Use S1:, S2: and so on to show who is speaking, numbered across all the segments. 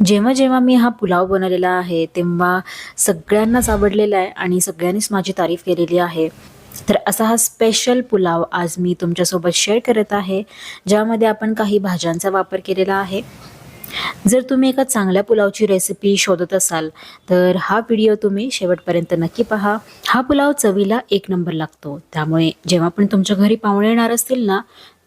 S1: जेव्हा जेव्हा मी हा पुलाव बनवलेला आहे तेव्हा सगळ्यांनाच आवडलेला आहे आणि सगळ्यांनीच माझी तारीफ केलेली आहे. तर असा हा स्पेशल पुलाव आज मी तुमच्यासोबत शेअर करत आहे ज्यामध्ये आपण काही भाज्यांचा वापर केलेला आहे. जर तुम्ही एका चांगल्या पुलावची रेसिपी शोधत असाल तर हा व्हिडिओ तुम्ही शेवटपर्यंत नक्की पहा. हा पुलाव चवीला एक नंबर लागतो. त्यामुळे जेव्हा पण तुमच्या घरी पाहुणे येणार असतील ना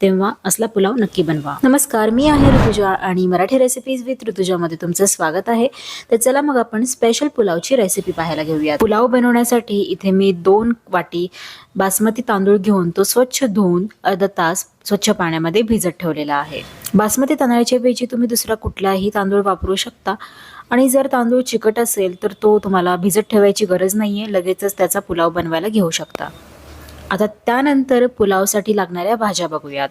S1: तेव्हा असला पुलाव नक्की बनवा. नमस्कार मी आहे ऋतुजा आणि मराठी रेसिपीज विथ ऋतुजामध्ये तुमचं स्वागत आहे. तर चला मग आपण स्पेशल पुलावची रेसिपी पाहायला घेऊया पुलाव बनवण्यासाठी इथे मी दोन वाटी बासमती तांदूळ घेऊन तो स्वच्छ धुवून अर्धा तास स्वच्छ पाण्यामध्ये भिजत ठेवलेला आहे. बासमती तांदळाच्या ऐवजी तुम्ही दुसरा कुठलाही तांदूळ वापरू शकता. आणि जर तांदूळ चिकट असेल तर तो तुम्हाला भिजत ठेवायची गरज नाही आहे लगेचच त्याचा पुलाव बनवायला घेऊ शकता. आता त्यानंतर पुलावसाठी लागणाऱ्या भाज्या बघूयात.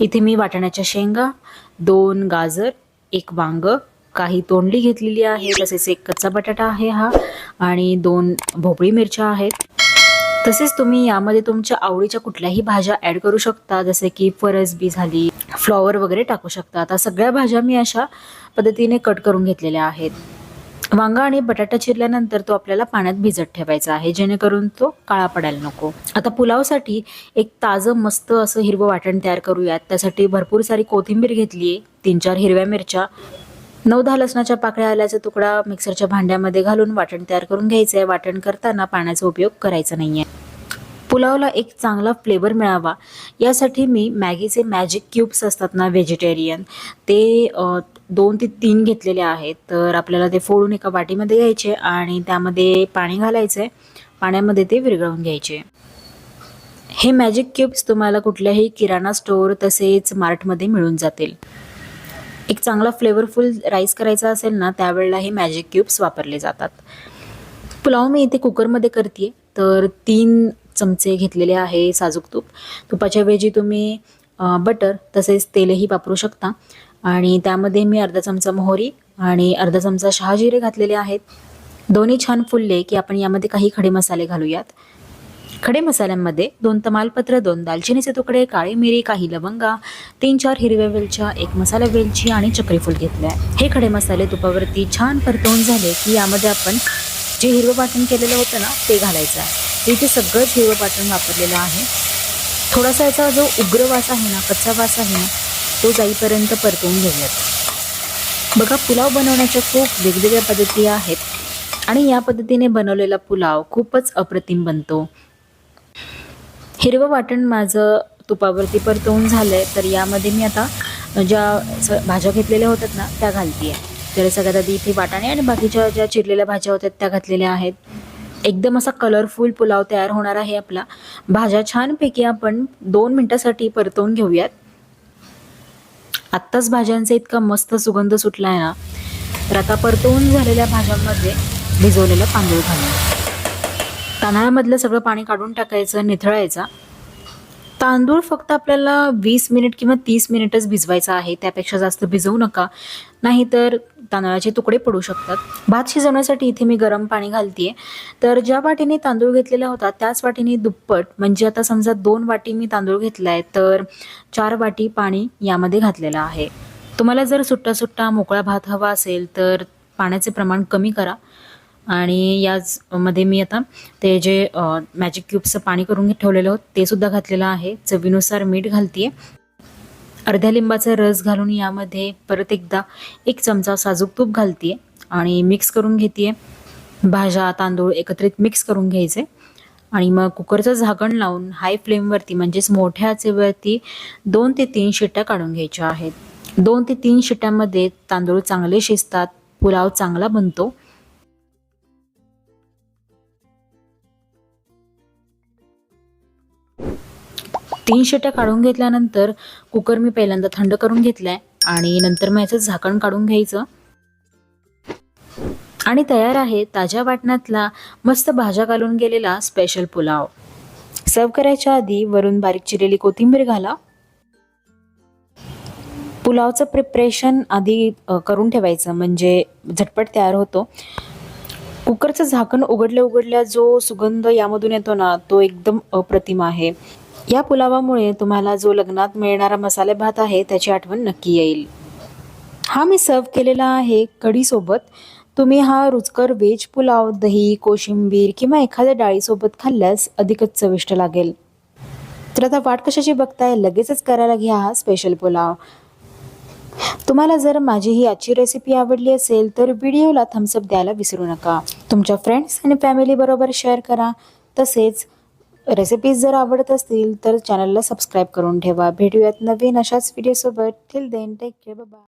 S1: इथे मी वाटाण्याच्या शेंगा दोन गाजर एक वांग काही तोंडली घेतलेली आहे तसेच एक कच्चा बटाटा आहे हा आणि दोन भोपळी मिरच्या आहेत. तसेच तुम्ही यामध्ये तुमच्या आवडीच्या कुठल्याही भाज्या ॲड करू शकता जसे की फरसबी झाली फ्लॉवर वगैरे टाकू शकता. आता सगळ्या भाज्या मी अशा पद्धतीने कट करून घेतलेल्या आहेत. वांगा आणि बटाटा चिरल्यानंतर तो आपल्याला पाण्यात भिजत ठेवायचा आहे जेणेकरून तो काळा पडायला नको. आता पुलावसाठी एक ताजं मस्त असं हिरवं वाटण तयार करूयात. त्यासाठी भरपूर सारी कोथिंबीर घेतली आहे तीन चार हिरव्या मिरच्या नऊ दहा लसणाच्या पाकळ्या आल्याचा तुकडा मिक्सरच्या भांड्यामध्ये घालून वाटण तयार करून घ्यायचं आहे वाटण करताना पाण्याचा उपयोग करायचा नाही आहे पुलावला एक चांगला फ्लेवर मिळावा. यासाठी मी मॅगीचे मॅजिक क्यूब्स असतात ना व्हेजिटेरियन ते दोन ते तीन घेतलेले आहेत. तर आपल्याला ते फोडून एका वाटीमध्ये घ्यायचे आणि त्यामध्ये पाणी घालायचं आहे पाण्यामध्ये ते विरघळून घ्यायचे. हे मॅजिक क्यूब्स तुम्हाला कुठल्याही किराणा स्टोअर तसेच मार्टमध्ये मिळून जातील. एक चांगला फ्लेवरफुल राईस करायचा असेल ना त्यावेळेला हे मॅजिक क्यूब्स वापरले जातात. पुलाव मी इथे कुकरमध्ये करते तर तीन चमचे घेतलेले आहे साजूक तूप. तुपाच्या ऐवजी तुम्ही बटर तसेच तेलही वापरू शकता. आणि त्यामध्ये मी अर्धा चमचा मोहरी आणि अर्धा चमचा शहाजिरे घातलेले आहेत. दोन्ही छान फुलले की आपण यामध्ये काही खडे मसाले घालूयात. खडे मसाल्यांमध्ये दोन तमालपत्र दोन दालचिनीचे तुकडे काळी मिरी काही लवंगा तीन चार हिरव्या वेलच्या एक मसाला वेलची आणि चक्रीफूल घेतले आहे हे खडे मसाले तुपावरती छान परतवून झाले की यामध्ये आपण जे हिरवं वाटण केलेलं होतं ना ते घालायचं आहे. इथे सगळंच हिरवं वाटण वापरलेलं आहे. थोडासा याचा जो उग्र वास आहे ना कच्चा वास आहे ना तो जाईपर्यंत परतवून घेऊयात. बघा पुलाव बनवण्याच्या खूप वेगवेगळ्या पद्धती आहेत आणि या पद्धतीने बनवलेला पुलाव खूपच अप्रतिम बनतो. हिरवं वाटण माझं तुपावरती परतवून झालं आहे तर यामध्ये मी आता ज्या स- भाज्या घेतलेल्या होत्यात ना त्या घालते आहे तर सगळ्यात आधी इथे वाटाणे आणि बाकीच्या ज्या चिरलेल्या भाज्या होत्या त्या घातलेल्या आहेत. एकदम असा कलरफुल पुलाव तयार होणार आहे आपला. भाज्या छानपैकी आपण दोन मिनटासाठी परतवून घेऊयात. आत्ताच भाज्यांचा इतका मस्त सुगंध सुटला आहे ना. तर आता परतवून झालेल्या भाज्यांमध्ये भिजवलेलं तांदूळ घालूया तांदळामधलं सगळं पाणी काढून टाकायचं निथळायचा. तांदूळ फक्त आपल्याला वीस मिनिट किंवा तीस मिनिटच भिजवायचा आहे. त्यापेक्षा जास्त भिजवू नका. नाहीतर तांदळाचे तुकडे पडू शकतात. भात शिजवण्यासाठी इथे मी गरम पाणी घालते तर ज्या वाटीने तांदूळ घेतलेला होता त्याच वाटीने दुप्पट म्हणजे आता समजा दोन वाटी मी तांदूळ घेतला आहे तर चार वाटी पाणी यामध्ये घातलेलं आहे. तुम्हाला जर सुट्टा सुट्टा मोकळा भात हवा असेल तर पाण्याचे प्रमाण कमी करा. आणि याच मध्ये मी आता ते जे मॅजिक क्यूबचं पाणी करून ठेवलेलं होतं ते सुद्धा घातलेलं आहे. चवीनुसार मीठ घालते अर्ध्या लिंबाचा रस घालून यामध्ये परत एकदा एक चमचा साजूक तूप घालते आणि मिक्स करून घेते भाज्या तांदूळ एकत्रित मिक्स करून घ्यायचे. आणि मग कुकरचं झाकण लावून हाय फ्लेमवरती म्हणजेच मोठ्या आचेवरती दोन ते तीन शिट्ट्या काढून घ्यायच्या आहेत. दोन ते तीन शिट्ट्यांमध्ये तांदूळ चांगले शिजतात पुलाव चांगला बनतो. तीन शिट्या काढून घेतल्यानंतर कुकर मी पहिल्यांदा थंड करून घेतलाय आणि नंतर मग याचं झाकण काढून घ्यायचं. आणि तयार आहे ताज्या वाटणातला मस्त भाज्या घालून गेलेला स्पेशल पुलाव. सर्व करायच्या आधी वरून बारीक चिरलेली कोथिंबीर घाला. पुलावचं प्रिपरेशन आधी करून ठेवायचं म्हणजे झटपट तयार होतो. कुकरचं झाकण उघडल्या उघडल्या जो सुगंध यामधून येतो ना तो एकदम अप्रतिम आहे. या पुलावामुळे तुम्हाला जो लग्नात मिळणारा मसाले भात आहे त्याची आठवण नक्की येईल. हा मी सर्व केलेला आहे कढीसोबत. तुम्ही हा रुचकर व्हेज पुलाव दही कोशिंबीर किंवा एखाद्या डाळीसोबत खाल्ल्यास अधिकच चविष्ट लागेल. तर आता वाट कशाची बघताय? लगेचच करायला घ्या हा स्पेशल पुलाव. तुम्हाला जर माझी ही आजची रेसिपी आवडली असेल तर व्हिडिओला थम्सअप द्यायला विसरू नका. तुमच्या फ्रेंड्स आणि फॅमिली बरोबर शेअर करा. तसेच रेसिपीज जर आवडत असतील तर चॅनलला सबस्क्राईब करून ठेवा. भेटूयात नवीन अशाच व्हिडिओसोबत till then take care bye